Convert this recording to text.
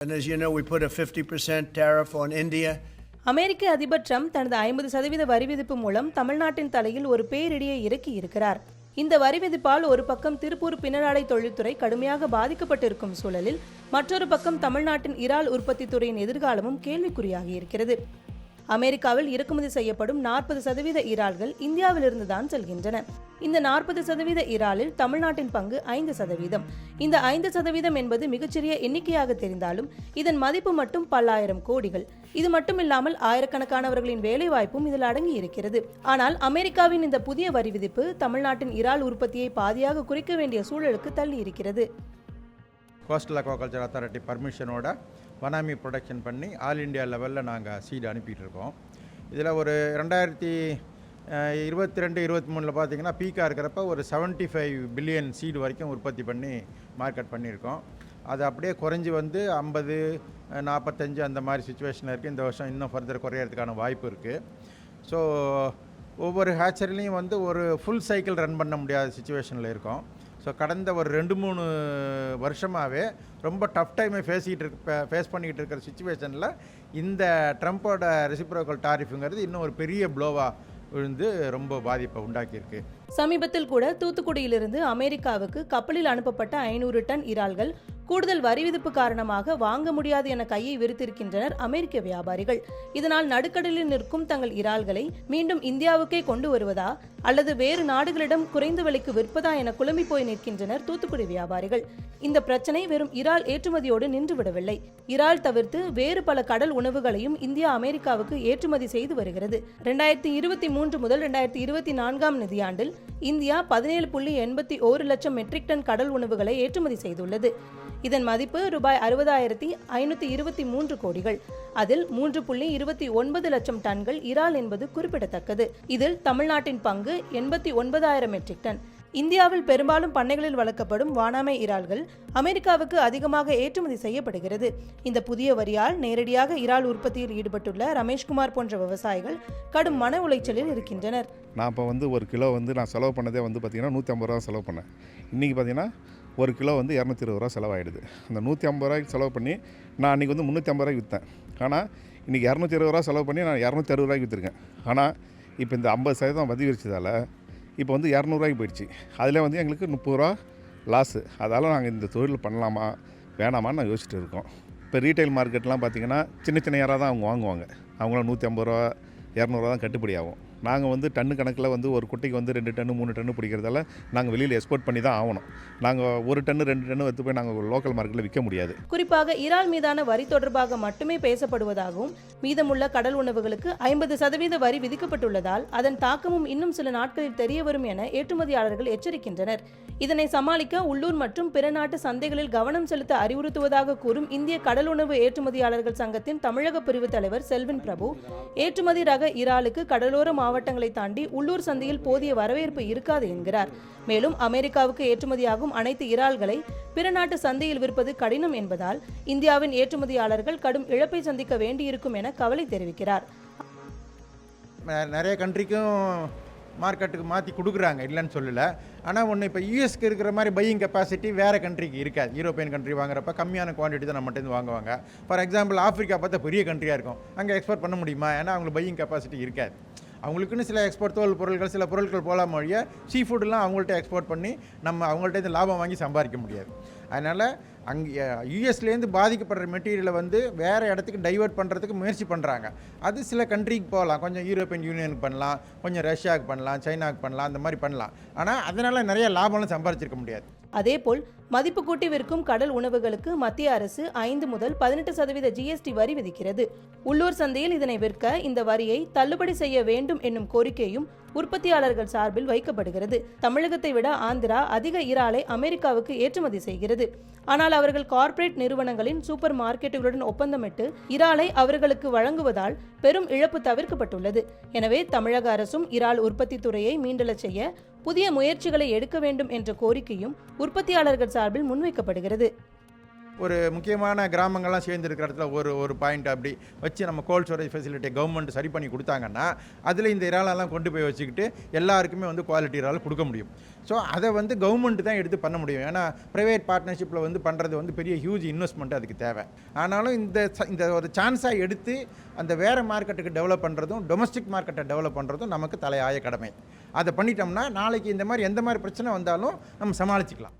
And as you know, we put a 50% tariff on India. அமெரிக்க அதிபர் Trump தனது ஐம்பது சதவீத வரி விதிப்பு மூலம் தமிழ்நாட்டின் தலையில் ஒரு பேரிடியை இறக்கி இருக்கிறார் இந்த வரி விதிப்பால் ஒரு பக்கம் திருப்பூர் பின்னலாடை தொழில்துறை கடுமையாக பாதிக்கப்பட்டிருக்கும் சூழலில் மற்றொரு பக்கம் தமிழ்நாட்டின் இறால் உற்பத்தி துறையின் எதிர்காலமும் கேள்விக்குறியாகி இருக்கிறது அமெரிக்காவில் இறக்குமதி செய்யப்படும் நாற்பது சதவீத இறால்கள் இந்தியாவிலிருந்து தான் செல்கின்றன. இந்த நாற்பது சதவீத இறாலில் தமிழ்நாட்டின் பங்கு ஐந்து சதவீதம். இந்த ஐந்து சதவீதம் என்பது மிகச்சிறிய எண்ணிக்கையாக தெரிந்தாலும் இதன் மதிப்பு மட்டும் பல்லாயிரம் கோடிகள். இது மட்டுமில்லாமல் ஆயிரக்கணக்கானவர்களின் வேலைவாய்ப்பும் இதில் அடங்கி இருக்கிறது. ஆனால் அமெரிக்காவின் இந்த புதிய வரி விதிப்பு தமிழ்நாட்டின் இறால் உற்பத்தியை பாதியாக குறைக்க வேண்டிய சூழலுக்கு தள்ளி இருக்கிறது. கோஸ்டல் அக்வாகல்ச்சர் அத்தாரிட்டி பர்மிஷனோட வனாமி ப்ரொடக்ஷன் பண்ணி ஆல் இண்டியா லெவலில் நாங்கள் சீடு அனுப்பிட்டுருக்கோம் இதில் ஒரு ரெண்டாயிரத்தி இருபத்தி ரெண்டு இருபத்தி மூணில் பார்த்தீங்கன்னா பீக்காக இருக்கிறப்ப ஒரு 75 ஃபைவ் பில்லியன் சீடு வரைக்கும் உற்பத்தி பண்ணி மார்க்கெட் பண்ணியிருக்கோம். அது அப்படியே குறைஞ்சி வந்து ஐம்பது நாற்பத்தஞ்சு அந்த மாதிரி சுச்சுவேஷனில் இருக்குது இந்த வருஷம் இன்னும் ஃபர்தர் குறையறதுக்கான வாய்ப்பு இருக்குது ஸோ ஒவ்வொரு ஹேச்சரிலையும் வந்து ஒரு ஃபுல் சைக்கிள் ரன் பண்ண முடியாத சுச்சுவேஷனில் இருக்கோம். ஸோ கடந்த ஒரு ரெண்டு மூணு வருஷமாகவே ரொம்ப டஃப் டைமை பேசிக்கிட்டு இருக்க ஃபேஸ் பண்ணிக்கிட்டு இருக்கிற சுச்சுவேஷனில் இந்த ட்ரம்ப்போட ரெசிப்ரோக்கல் டாரிஃபுங்கிறது இன்னும் ஒரு பெரிய ப்ளோவாக விழுந்து ரொம்ப பாதிப்பை உண்டாக்கியிருக்கு. சமீபத்தில் கூட தூத்துக்குடியிலிருந்து அமெரிக்காவுக்கு கப்பலில் அனுப்பப்பட்ட ஐநூறு டன் இறால்கள் கூடுதல் வரி விதிப்பு காரணமாக வாங்க முடியாது என கையை விரித்திருக்கின்றனர் அமெரிக்க வியாபாரிகள். இதனால் நடுக்கடலில் நிற்கும் தங்கள் இறால்களை மீண்டும் இந்தியாவுக்கே கொண்டு வருவதா அல்லது வேறு நாடுகளிடம் குறைந்த விலைக்கு விற்பதா என குழம்பி போய் நிற்கின்றனர் தூத்துக்குடி வியாபாரிகள். இந்த பிரச்சனை வெறும் இறால் ஏற்றுமதியோடு நின்றுவிடவில்லை இறால் தவிர்த்து வேறு பல கடல் உணவுகளையும் இந்தியா அமெரிக்காவுக்கு ஏற்றுமதி செய்து வருகிறது. இரண்டாயிரத்தி இருபத்தி மூன்று முதல் ரெண்டாயிரத்தி இருபத்தி நான்காம் நிதியாண்டில் இந்தியா பதினேழு புள்ளி எண்பத்தி ஓரு லட்சம் மெட்ரிக் டன் கடல் உணவுகளை ஏற்றுமதி செய்துள்ளது. இதன் மதிப்பு ரூபாய் அறுபதாயிரத்தி ஐநூத்தி இருபத்தி மூன்று கோடிகள். அதில் மூன்று புள்ளி இருபத்தி ஒன்பது லட்சம் டன்கள் இறால் என்பது குறிப்பிடத்தக்கது. இதில் தமிழ்நாட்டின் பங்கு எண்பத்தி ஒன்பதாயிரம் மெட்ரிக் டன் இந்தியாவில் பெரும்பாலும் பண்ணைகளில் வளர்க்கப்படும் வானாமை இறால்கள் அமெரிக்காவுக்கு அதிகமாக ஏற்றுமதி செய்யப்படுகிறது. இந்த புதிய வரியால் நேரடியாக இறால் உற்பத்தியில் ஈடுபட்டுள்ள ரமேஷ்குமார் போன்ற விவசாயிகள் கடும் மன உளைச்சலில் இருக்கின்றனர். நான் இப்போ வந்து ஒரு கிலோ வந்து நான் செலவு பண்ணதே வந்து பார்த்திங்கன்னா நூற்றி ஐம்பது ரூபா செலவு பண்ணேன். இன்றைக்கி பார்த்தீங்கன்னா ஒரு கிலோ வந்து இரநூத்தி இருபது ரூபா செலவாயிடுது. அந்த நூற்றி ஐம்பது ரூபாய்க்கு செலவு பண்ணி நான் அன்றைக்கி வந்து முந்நூற்றி ஐம்பது ரூபாய்க்கு விற்றேன் ஆனால் இன்றைக்கி இரநூத்தி இருபது ரூபா செலவு பண்ணி நான் இரநூத்தி அறுபது ரூபாய்க்கு விற்றுருக்கேன் ஆனால் இப்போ இந்த ஐம்பது சதவீதம் அதிகரிச்சதால் இப்போ வந்து இரநூறுவாய்க்கு போயிடுச்சு. அதில் வந்து எங்களுக்கு முப்பது ரூபா லாஸு அதால் நாங்கள் இந்த தொழில் பண்ணலாமா வேணாமான்னு நான் யோசிச்சுட்டு இருக்கோம். இப்போ ரீட்டைல் மார்க்கெட்லாம் பார்த்தீங்கன்னா சின்ன சின்ன யாராக தான் அவங்க வாங்குவாங்க. அவங்களாம் நூற்றி ஐம்பது ரூபா இரநூறுவா தான் கட்டுப்படி ஆகும். நாங்கள் வந்து டன்னு கணக்கில் வந்து ஒரு குட்டைக்கு வந்து ரெண்டு டன்னு மூணு டன்னு பிடிக்கிறதால நாங்கள் வெளியில் எக்ஸ்போர்ட் பண்ணி தான் ஆகணும். நாங்கள் ஒரு டன்னு ரெண்டு டன்னு எடுத்து போய் நாங்கள் லோக்கல் மார்க்கெட்டில் விற்க முடியாது. குறிப்பாக இறால் மீதான வரி தொடர்பாக மட்டுமே பேசப்படுவதாகவும் மீதமுள்ள கடல் உணவுகளுக்கு ஐம்பது சதவீத வரி விதிக்கப்பட்டுள்ளதால் அதன் தாக்கமும் இன்னும் சில நாட்களில் தெரிய வரும் என ஏற்றுமதியாளர்கள் எச்சரிக்கின்றனர். இதனை சமாளிக்க உள்ளூர் மற்றும் பிற நாட்டு சந்தைகளில் கவனம் செலுத்த அறிவுறுத்துவதாக கூறும் இந்திய கடல் உணவு ஏற்றுமதியாளர்கள் சங்கத்தின் தமிழக பிரிவு தலைவர் செல்வின் பிரபு ஏற்றுமதி ரக இறாலுக்கு கடலோர மாவட்டங்களை தாண்டி உள்ளூர் சந்தையில் போதிய வரவேற்பு இருக்காது என்கிறார். மேலும் அமெரிக்காவுக்கு ஏற்றுமதியாகும் அனைத்து இறால்களை பிற நாட்டு சந்தையில் விற்பது கடினம் என்பதால் இந்தியாவின் ஏற்றுமதியாளர்கள் கடும் இழப்பை சந்திக்க வேண்டியிருக்கும் என கவலை தெரிவிக்கிறார். நிறைய கண்ட்ரிக்கும் மார்க்கெட்டுக்கு மாற்றி கொடுக்குறாங்க இல்லைன்னு சொல்லலை. ஆனால் ஒன்று இப்போ யூஎஸ்க்கு இருக்கிற மாதிரி பையிங் கெப்பாசிட்டி வேறு கண்ட்ரிக்கு இருக்காது. யூரோப்பியன் கண்ட்ரி வாங்குறப்ப கம்மியான குவான்டிட்டி தான் நம்மகிட்ட வாங்குவாங்க. ஃபார் எக்ஸாம்பிள் ஆஃப்ரிக்கா பார்த்தா பெரிய கண்ட்ரியாக இருக்கும். அங்கே எக்ஸ்போர்ட் பண்ண முடியுமா? ஏன்னா அவங்களுக்கு பையிங் கெப்பாசிட்டி இருக்காது. அவங்களுக்குன்னு சில எக்ஸ்போர்ட் தோல் பொருட்கள் சில பொருட்கள் போகலாம் மொழிய சீ ஃபுட்டெலாம் அவங்கள்ட்ட எக்ஸ்போர்ட் பண்ணி நம்ம அவங்கள்ட்ட இருந்து லாபம் வாங்கி சம்பாதிக்க முடியாது. அதனால் அங்கே யூஎஸ்லேருந்து பாதிக்கப்படுற மெட்டீரியலை வந்து வேறு இடத்துக்கு டைவர்ட் பண்ணுறதுக்கு முயற்சி பண்ணுறாங்க அது சில கண்ட்ரிக்கு போகலாம். கொஞ்சம் யூரோப்பியன் யூனியனுக்கு பண்ணலாம். கொஞ்சம் ரஷ்யாவுக்கு பண்ணலாம். சைனாவுக்கு பண்ணலாம். அந்த மாதிரி பண்ணலாம். ஆனால் அதனால் நிறைய லாபம்லாம் சம்பாதிச்சிருக்க முடியாது. அதேபோல் மதிப்பு கூட்டி விற்கும் கடல் உணவுகளுக்கு மத்திய அரசு ஐந்து முதல் பதினெட்டு சதவீத ஜிஎஸ்டி வரி விதிக்கிறது. உள்ளூர் சந்தையில் இதனை விற்க இந்த வரியை தள்ளுபடி செய்ய வேண்டும் என்னும் கோரிக்கையும் உற்பத்தியாளர்கள் சார்பில் வைக்கப்படுகிறது. தமிழகத்தை விட ஆந்திரா அதிக இறாலை அமெரிக்காவுக்கு ஏற்றுமதி செய்கிறது. ஆனால் அவர்கள் கார்ப்பரேட் நிறுவனங்களின் சூப்பர் மார்க்கெட்டுகளுடன் ஒப்பந்தமிட்டு இறாலை அவர்களுக்கு வழங்குவதால் பெரும் இழப்பு தவிர்க்கப்பட்டுள்ளது. எனவே தமிழக அரசும் இறால் உற்பத்தி துறையை மீண்டலச் செய்ய புதிய முயற்சிகளை எடுக்க வேண்டும் என்ற கோரிக்கையும் உற்பத்தியாளர்கள் சார்பில் முன்வைக்கப்படுகிறது. ஒரு முக்கியமான கிராமங்கள்லாம் சேர்ந்து இருக்கிற இடத்துல ஒரு ஒரு பாயிண்ட் அப்படி வச்சு நம்ம கோல்ட் ஸ்டோரேஜ் ஃபெசிலிட்டி கவர்மெண்ட் சரி பண்ணி கொடுத்தாங்கன்னா அதில் இந்த இறாலெல்லாம் கொண்டு போய் வச்சுக்கிட்டு எல்லாருக்குமே வந்து குவாலிட்டி இறால் கொடுக்க முடியும். ஸோ அதை வந்து கவர்மெண்ட் தான் எடுத்து பண்ண முடியும். ஏன்னா ப்ரைவேட் பார்ட்னர்ஷிப்பில் வந்து பண்ணுறது வந்து பெரிய ஹியூஜ் இன்வெஸ்ட்மெண்ட் அதுக்கு தேவை. ஆனாலும் இந்த ச- இந்த ஒரு சான்ஸாக எடுத்து அந்த வேறு மார்க்கெட்டுக்கு டெவலப் பண்ணுறதும் டொமஸ்டிக் மார்க்கெட்டை டெவலப் பண்ணுறதும் நமக்கு தலையாய கடமை. அதை பண்ணிட்டோம்னா நாளைக்கு இந்த மாதிரி எந்த மாதிரி பிரச்சனை வந்தாலும் நம்ம சமாளிச்சிக்கலாம்.